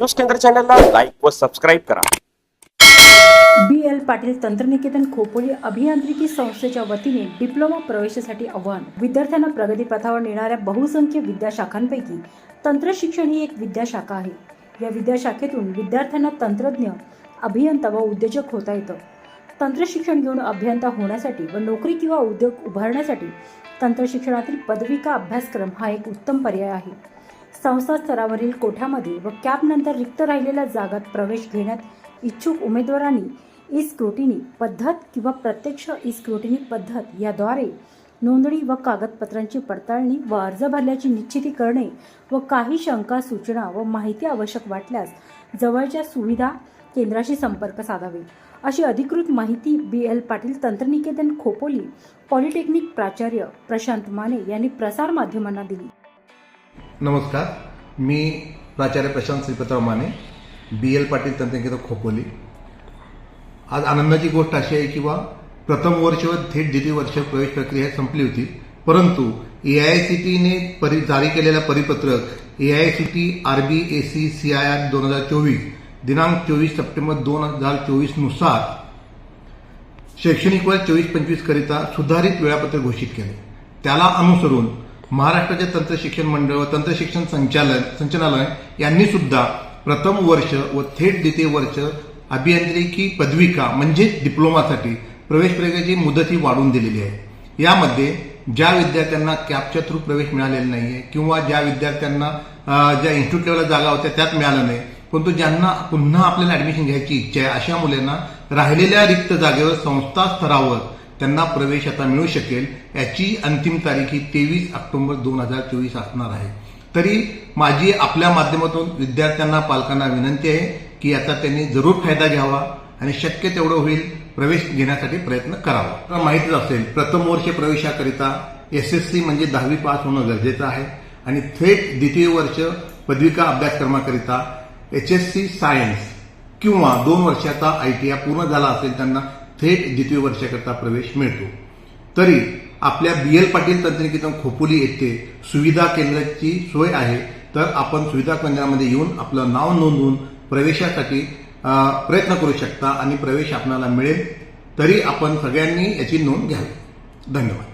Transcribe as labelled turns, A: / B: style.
A: News केंद्र चॅनलला like व सबस्क्राईब करा.
B: बी एल पाटील तंत्रनिकेतन खोपोली अभियांत्रिकी संस्थेच्या वतीने डिप्लोमा प्रवेशासाठी आव्हान. विद्यार्थ्यांना प्रगतीपथावर नेणाऱ्या बहुसंख्य विद्याशाखांपैकी तंत्रशिक्षण ही एक विद्याशाखा आहे. या विद्याशाखेतून विद्यार्थ्यांना तंत्रज्ञ अभियंता व उद्योजक होता येतं. तंत्रशिक्षण घेऊन अभियंता होण्यासाठी व नोकरी किंवा उद्योग उभारण्यासाठी तंत्रशिक्षणातील पदविका अभ्यासक्रम हा एक उत्तम पर्याय आहे. संस्था स्तरावरील कोठ्यामध्ये व कॅपनंतर रिक्त राहिलेल्या जागात प्रवेश घेण्यात इच्छुक उमेदवारांनी ई स्क्रुटिनी पद्धत किंवा प्रत्यक्ष ई स्क्रुटिनी पद्धत याद्वारे नोंदणी व कागदपत्रांची पडताळणी व अर्ज भरल्याची निश्चिती करणे व काही शंका सूचना व माहिती आवश्यक वाटल्यास जवळच्या सुविधा केंद्राशी संपर्क साधावे. अशी अधिकृत माहिती बी. एल. पाटील तंत्रनिकेतन खोपोली पॉलिटेक्निक प्राचार्य प्रशांत माने यांनी प्रसारमाध्यमांना दिली.
C: नमस्कार. मी प्राचार्य प्रशांत श्रीपतराव माने बी एल पाटील तंत्रनिकेतन खोपोली. आज आनंदाची गोष्ट अशी आहे किंवा प्रथम वर्ष व थेट द्वितीय वर्ष प्रवेश प्रक्रिया संपली होती. परंतु ए आय सी टीने परि जारी केलेलं परिपत्रक A I C T R B A C C I R दोन हजार चोवीस दिनांक चोवीस सप्टेंबर दोन हजार चोवीसनुसार शैक्षणिक वर्ष चोवीस पंचवीस करिता सुधारित वेळापत्रक घोषित केले. त्याला अनुसरून महाराष्ट्राचे तंत्र शिक्षण मंडळ व तंत्र शिक्षण संचालन संचालनालय यांनी सुद्धा प्रथम वर्ष व थेट द्वितीय वर्ष अभियांत्रिकी पदविका म्हणजेच डिप्लोमासाठी प्रवेश प्रक्रियेची मुदत ही वाढवून दिलेली आहे. यामध्ये ज्या विद्यार्थ्यांना कॅपच्या थ्रू प्रवेश मिळालेला नाहीये किंवा ज्या विद्यार्थ्यांना ज्या इन्स्टिट्यूट लेवलला जागा होत्या त्यात मिळालं नाही परंतु ज्यांना पुन्हा आपल्याला ऍडमिशन घ्यायची इच्छा आहे अशा मुलांना राहिलेल्या रिक्त जागेवर संस्था स्तरावर त्यांना प्रवेश आता मिळू शकेल याची अंतिम तारीख ही तेवीस ऑक्टोबर दोन हजार चोवीस असणार आहे. तरी माझी आपल्या माध्यमातून विद्यार्थ्यांना पालकांना विनंती आहे की याचा त्यांनी जरूर फायदा घ्यावा आणि शक्य तेवढं होईल प्रवेश घेण्यासाठी प्रयत्न करावा. तर माहितीच असेल प्रथम वर्ष प्रवेशाकरिता एस एस सी म्हणजे दहावी पास होणं गरजेचं आहे आणि थेट द्वितीय वर्ष पदविका अभ्यासक्रमाकरिता एच एस सी सायन्स किंवा दोन वर्षाचा आय टी आय पूर्ण झाला असेल त्यांना थेट द्वितीय वर्षाकरता प्रवेश मिळतो. तरी आपल्या बी एल पाटील तंत्रनिकेतन खोपोली येथे सुविधा केंद्राची सोय आहे तर आपण सुविधा केंद्रामध्ये येऊन आपलं नाव नोंदवून प्रवेशासाठी प्रयत्न करू शकता आणि प्रवेश आपणाला मिळेल तरी आपण सगळ्यांनी याची नोंद घ्यावी. धन्यवाद.